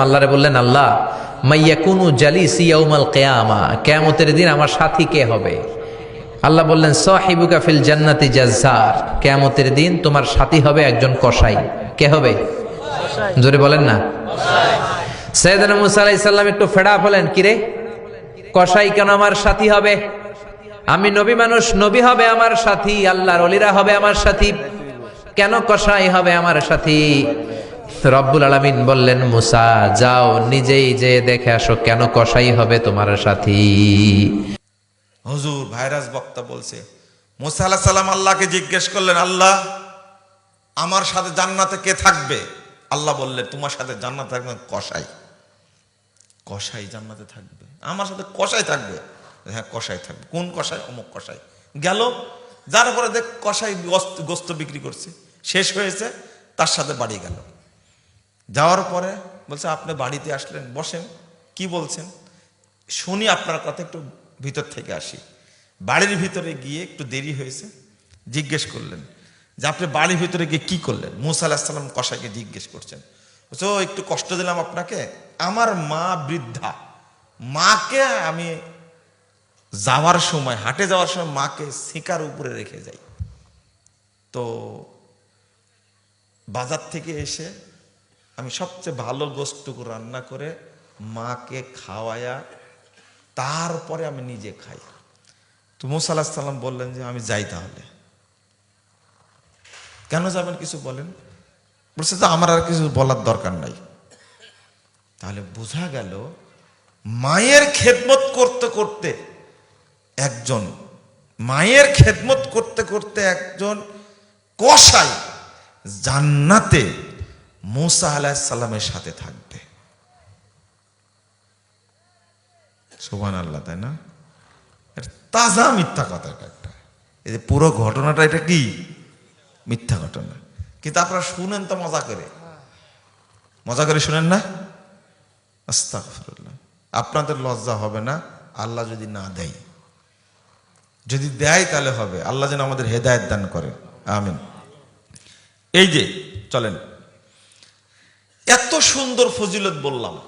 আল্লাহরে বললেন, আল্লাহ ইয়াউমাল কিয়ামা, কিয়ামতের দিন আমার সাথী কে হবে? আল্লাহ বললেন কিয়ামতের দিন তোমার সাথী হবে একজন কসাই। কে হবে? জোরে বলেন না। সাইয়েদানা মুসা আলাইহিস সালাম একটু ফেড়া হলেন কিরে কসাই কেন আমার সাথী হবে? আমি নবী মানুষ, নবী হবে আমার সাথী, আল্লাহর অলিরা হবে আমার সাথী। কেন কসাই হবে আমার সাথী? রব্বুল আলামিন বললেন, মুসা, যাও, নিজেই যে দেখে আসো কেন কসাই হবে তোমার সাথী? হুজুর, ভাইরাস বক্তা বলছে, মোসা আল্লাহ সাল্লাম আল্লাহকে জিজ্ঞেস করলেন, আল্লাহ, আমার সাথে জান্নাতে কে থাকবে? আল্লাহ বললেন, তোমার সাথে জান্নাতে থাকবে কসাই। কসাই জান্নাতে থাকবে? আমার সাথে কসাই থাকবে? হ্যাঁ কসাই থাকবে। কোন কসাই? অমুক কসাই। গেল, যার পরে দেখ গোস্ত গোস্ত বিক্রি করছে, শেষ হয়েছে, তার সাথে বাড়ি গেল। যাওয়ার পরে বলছে আপনি বাড়িতে আসলেন বসেন। কি বলছেন? শুনি আপনার কথা একটু ভিতর থেকে আসি। বাড়ির ভিতরে গিয়ে একটু দেরি হয়েছে জিজ্ঞেস করলেন যে আপনি বাড়ির ভিতরে গিয়ে কি করলেন? মুসা আলাহিসাল্লাম কষাইকে জিজ্ঞেস করছেন। বলছে, ও একটু কষ্ট দিলাম আপনাকে। আমার মা বৃদ্ধা। মাকে আমি যাওয়ার সময় হাটে যাওয়ার সময় মাকে শিকার উপরে রেখে যাই। তো বাজার থেকে এসে আমি সবচেয়ে ভালো গোস্তটুকু রান্না করে মাকে খাওয়ায়া তারপরে আমি নিজে খাই। তো মুসা সাল্লাম বললেন যে, আমি যাই তাহলে। কেন যাবেন কিছু বলেন? বলছে, তো আমার আর কিছু বলার দরকার নাই। তাহলে বোঝা গেল, মায়ের খেদমত করতে করতে একজন, মায়ের খেদমত করতে করতে একজন কসাই জান্নাতে মুসা আলাহিসাল্লামের সাথে থাকবে। সোহান আল্লাহ তাই না? তাজা মিথ্যা কথা একটা। এই যে পুরো ঘটনাটা এটা কি? মিথ্যা ঘটনা। কিন্তু আপনারা শুনেন তো মজা করে। মজা করে শুনেন না? আপনাদের লজ্জা হবে না, আল্লাহ যদি না দেয়। যদি দেয় তাহলে হবে। আল্লাহ যেন আমাদের হেদায়ত দান করে আমিন। এই যে, চলেন। এত সুন্দর ফজিলত বললাম।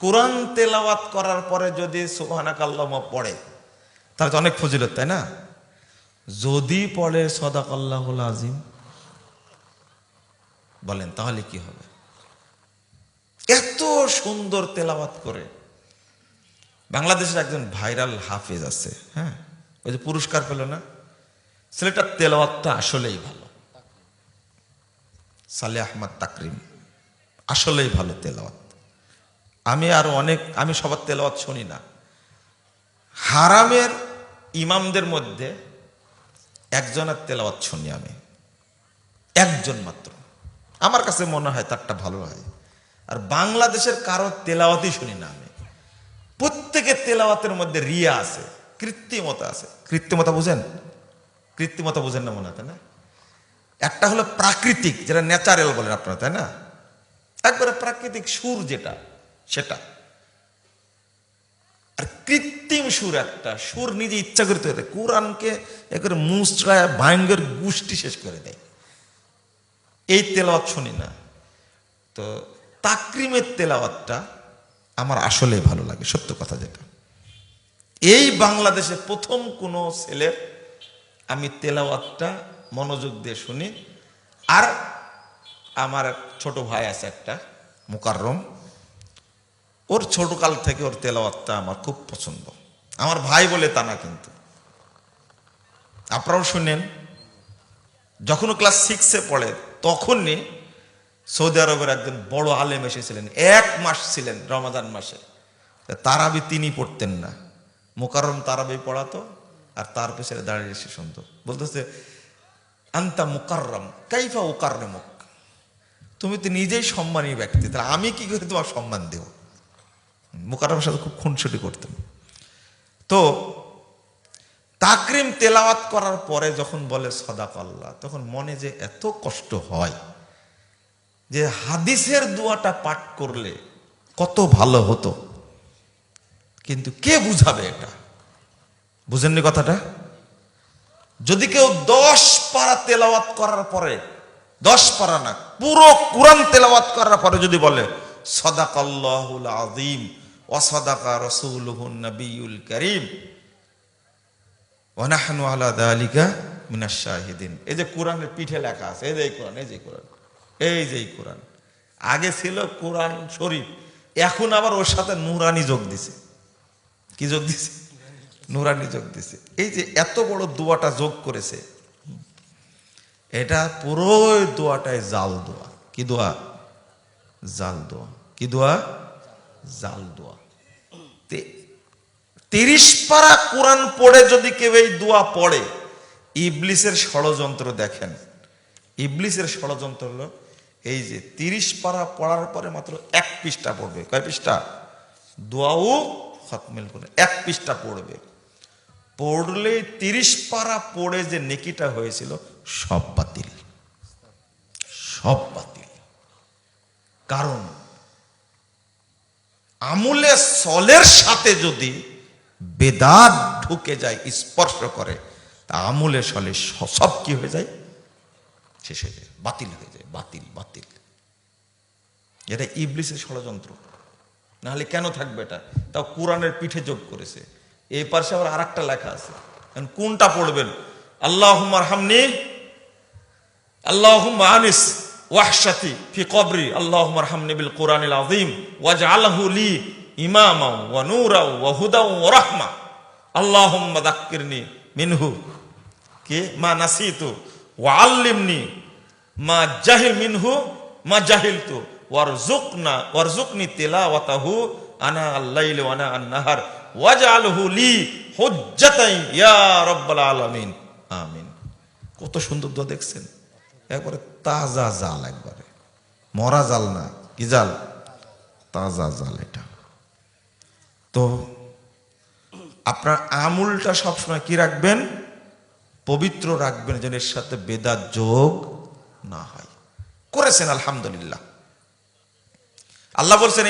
কোরআন তেলাওয়াত করার পরে যদি সোহানাক আল্লাহ পড়ে, তাহলে তো অনেক ফজিলত, তাই না? যদি পড়ে সদাক আল্লাহুল আজিম বলেন তাহলে কি হবে? এত সুন্দর তেলাওয়াত করে। বাংলাদেশের একজন ভাইরাল হাফেজ আছে হ্যাঁ? ওই যে পুরস্কার পেল না? ছেলেটার তেলাওয়াতটা আসলেই ভালো। সালে আহমদ তাকরিম। আসলেই ভালো তেলাওয়াত। আমি আরও অনেক, আমি সবার তেলাওয়াত শুনি না। হারামের ইমামদের মধ্যে একজনের তেলাওয়াত শুনি আমি। একজন মাত্র। আমার কাছে মনে হয় তারটা ভালো হয়। আর বাংলাদেশের কারও তেলাওয়াতই শুনি না আমি। প্রত্যেকের তেলাওয়াতের মধ্যে রিয়া আছে, কৃত্রিমতা আছে। কৃত্রিমতা বুঝেন? কৃত্রিমতা বুঝেন না মনে হয় না? একটা হলো প্রাকৃতিক, যেটা ন্যাচারাল বলেন আপনারা, তাই না? একবারে প্রাকৃতিক সুর যেটা, সেটা। আর কৃত্রিম সুর একটা, সুর নিজে ইচ্ছা করে তৈরি কোরআনকে একবারে মুসড়ায় ভয়ঙ্কর গোষ্ঠী শেষ করে দেয়। এই তেলাওয়াত শুনি না। তো তাকরিমের তেলাওয়াতটা আমার আসলেই ভালো লাগে, সত্য কথা যেটা। এই বাংলাদেশে প্রথম কোনো ছেলের আমি তেলাওয়াতটা মনোযোগ দিয়ে শুনি। আর আমার ছোট ভাই আছে একটা, মুকাররম। ওর ছোটকাল থেকে ওর তেলাওয়াতটা আমার খুব পছন্দ। আমার ভাই বলে তা না কিন্তু। আপনারাও শুনেন, যখন ক্লাস সিক্সে পড়ে, তখনই সৌদি আরবের একজন বড় আলেম এসেছিলেন, এক মাস ছিলেন রমাদান মাসে। তারাবি তিনি পড়তেন না। মোকারম তারাবি পড়াতো, আর তার পেছনে দাঁড়িয়ে এসে শুনতো। বলতেছে, আন্তা মুকাররম, কাইফা উকাররমক? তুমি তো নিজেই সম্মানী ব্যক্তি, তাহলে আমি কি করে তোমার সম্মান দেব? মুকাররমের সাথে খুব খুনসুটি করতেন তো তাকরিম তেলাওয়াত করার পরে যখন বলে সদাক আল্লাহ তখন মনে যে এত কষ্ট হয় যে হাদিসের দোয়াটা পাঠ করলে কত ভালো হতো। কিন্তু কে বুঝাবে এটা? বুঝেননি কথাটা? যদি কেউ দশ পারা তেলাওয়াত করার পরে দশ পারা না, পুরো কোরআন তেলাওয়াত করার পরে যদি বলে, সদাকাল্লাহুল আজিম ওয়াসাদাকা রসুলহুন নবিউল করিম আলা দালিকা মিনাশ শাহিদিন। এই যে কোরআনের পিঠে লেখা আছে, এই যে কোরআন, এই যে কোরআন, এই যে কোরআন। আগে ছিল কোরআন শরীফ, এখন আবার ওর সাথে নুরানি যোগ দিছে। কি যোগ দিছে? নুরানি যোগ দিছে। এই যে এত বড় দুয়াটা যোগ করেছে এটা পুরো দোয়াটাই জাল দোয়া। কি দোয়া? জাল দোয়া। কি দোয়া? জাল দোয়া। তিরিশ পারা কোরআন পড়ে যদি কেউ এই দোয়া পড়ে, ইবলিসের ষড়যন্ত্র দেখেন। ইবলিসের ষড়যন্ত্র হলো, এই যে তিরিশ পারা পড়ার পরে মাত্র এক পৃষ্ঠা পড়বে। কয় পৃষ্ঠা? দোয়াও খতমেল করে এক পৃষ্ঠা পড়বে। পড়লে তিরিশ পারা পড়ে যে নেকিটা হয়েছিল সব বাতিল। সব বাতিল। কারণ আমুলে সলের সাথে যদি বেদাত ঢুকে যায়, স্পর্শ করে, তা আমুলে সলে সব কি হয়ে যায়? শেষ হয়ে যায়। বাতিল হয়ে যায়। বাতিল বাতিল। এটা ইবলিসের ষড়যন্ত্র। নাহলে কেন থাকবে এটা? তাও কোরআনের পিঠে যোগ করেছে। এই পাশে আবার আর লেখা আছে। কোনটা পড়বেন? আল্লাহ হামনি আল্লাহ আনিস ওয়াহসাতি ফি কবরি আল্লাহ রহমনিবিল কোরআন আজিম ওয়াজ আলহুলি ইমাম ওয়া নুরা ওয়া হুদা ওয়া মিনহু। কে? মা নাসিতু। ওয়া আল্লিমনি মা জাহিল মিনহু, মা জাহিল তু ওয়ারজুকনা ওয়ারজুকনি তেলাওয়াতাহু আনা আল্লাইল আনা আন্নাহার। ওয়াজ আলহুলি হুজ্জাতাইন ইয়া রাব্বাল আলামিন। আমিন। কত সুন্দর দোয়া দেখছেন। একবারে তাজা জাল একবারে। মরা জাল না, কি জাল? তাজা জাল এটা। তো আপনার আমুলটা সবসময় কি রাখবেন? পবিত্র রাখবেন যেন এর সাথে বেদাত যোগ না হয়। করেছেন আলহামদুলিল্লাহ। আল্লাহ বলছেন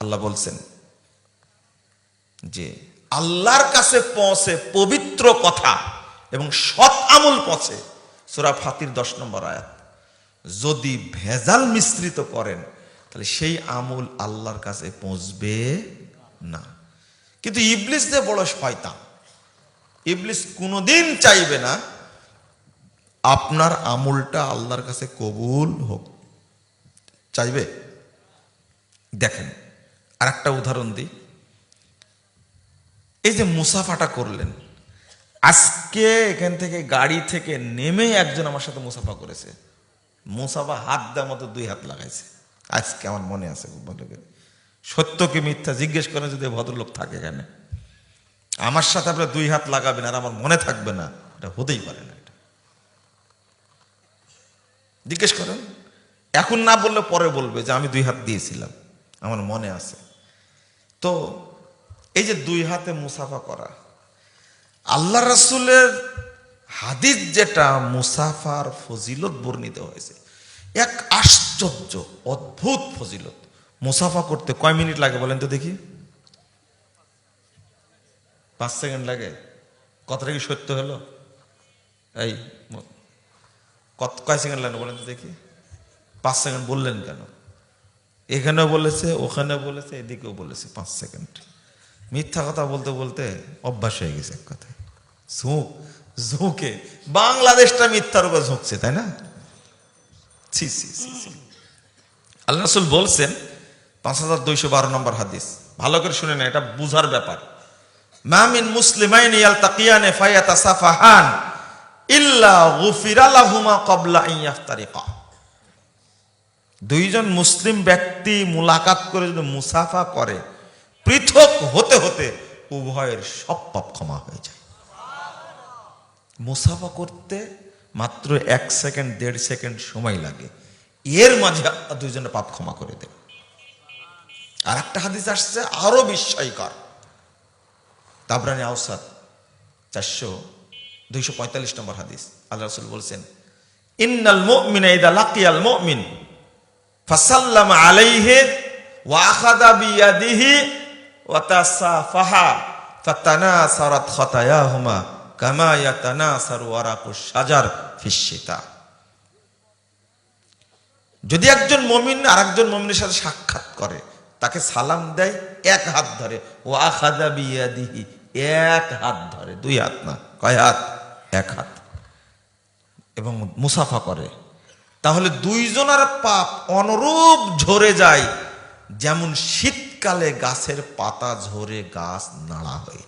আল্লাহ বলছেন যে আল্লাহর কাছে পৌঁছে পবিত্র কথা এবং সৎ আমল পৌঁছে, সূরা ফাতির দশ নম্বর আয়াত। যদি ভেজাল মিশ্রিত করেন, তাহলে সেই আমল আল্লাহর কাছে পৌঁছবে না। কিন্তু ইবলিস যে বড় শয়তান, ইবলিস কোনোদিন চাইবে না, আপনার আমলটা আল্লাহর কাছে কবুল হোক। চাইবে? দেখেন আর একটা উদাহরণ দিই। এই যে মুসাফাটা করলেন, আজকে এখান থেকে গাড়ি থেকে নেমে একজন আমার সাথে মুসাফা করেছে। মুসাফা হাত দেওয়া মতো দুই হাত লাগাইছে। আজকে আমার মনে আছে সত্য কি মিথ্যা জিজ্ঞেস করেন যদি ভদ্রলোক থাকে এখানে। আমার সাথে আপনার দুই হাত লাগাবেন আর আমার মনে থাকবে না, এটা হতেই পারে না এটা। জিজ্ঞেস করেন, এখন না বললে পরে বলবে যে আমি দুই হাত দিয়েছিলাম, আমার মনে আছে। তো এই যে দুই হাতে মুসাফা করা। আল্লাহ রাসূলের হাদিস যেটা মুসাফার ফজিলত বর্ণিত হয়েছে। এক আশ্চর্য, অদ্ভুত ফজিলত। মুসাফা করতে কয় মিনিট লাগে বলেন তো দেখি? পাঁচ সেকেন্ড লাগে। কতটা কি সত্য হলো? এই কত কয় সেকেন্ড লাগে বলেন তো দেখি? পাঁচ সেকেন্ড বললেন কেন? এখানেও বলেছে ওখানে বলেছে, এদিকেও বলেছে পাঁচ সেকেন্ড। মিথ্যা কথা বলতে বলতে অভ্যাস হয়ে গেছে এক কথায়। ঝুঁক, ঝুঁকে। বাংলাদেশটা মিথ্যার উপর ঝুঁকছে, তাই না? ছি আল্লাহ রসুল বলছেন, পাঁচ হাজার দুইশো বারো নম্বর হাদিস। ভালো করে শুনে না এটা বুঝার ব্যাপার। মামিন মুসলিমাইন দুইজন মুসলিম ব্যক্তি মুলাকাত করে যদি মুসাফা করে পৃথক হতে হতে উভয়ের সব পাপ ক্ষমা হয়ে যায়। মুসাফা করতে মাত্র এক সেকেন্ড, দেড় সেকেন্ড সময় লাগে। এর মাঝে দুইজনের পাপ ক্ষমা করে দেবে। আর একটা হাদিস আসছে, আরও বিস্ময়কর। তাবরানি আওসাদ চারশো, দুইশো পঁয়তাল্লিশ নম্বর হাদিস। আল্লাহ রসুল বলছেন, ইন্নাল মুমিনা ইদা লাকিয়াল মুমিন, ফাসাল্লাম আলাইহি ওয়া আখাযা বিয়াদিহি ফিশিতা যদি একজন মমিন আর একজন মমিনের সাথে সাক্ষাৎ করে, তাকে সালাম দেয়, এক হাত ধরে। ও আখাদা বিয়াদিহি, এক হাত ধরে, দুই হাত না, কয় হাত? এক হাত। এবং মুসাফা করে। তাহলে দুইজনের পাপ অনুরূপ ঝরে যায়। যেমন শীতকালে গাছের পাতা ঝরে গাছ নাড়া হয়ে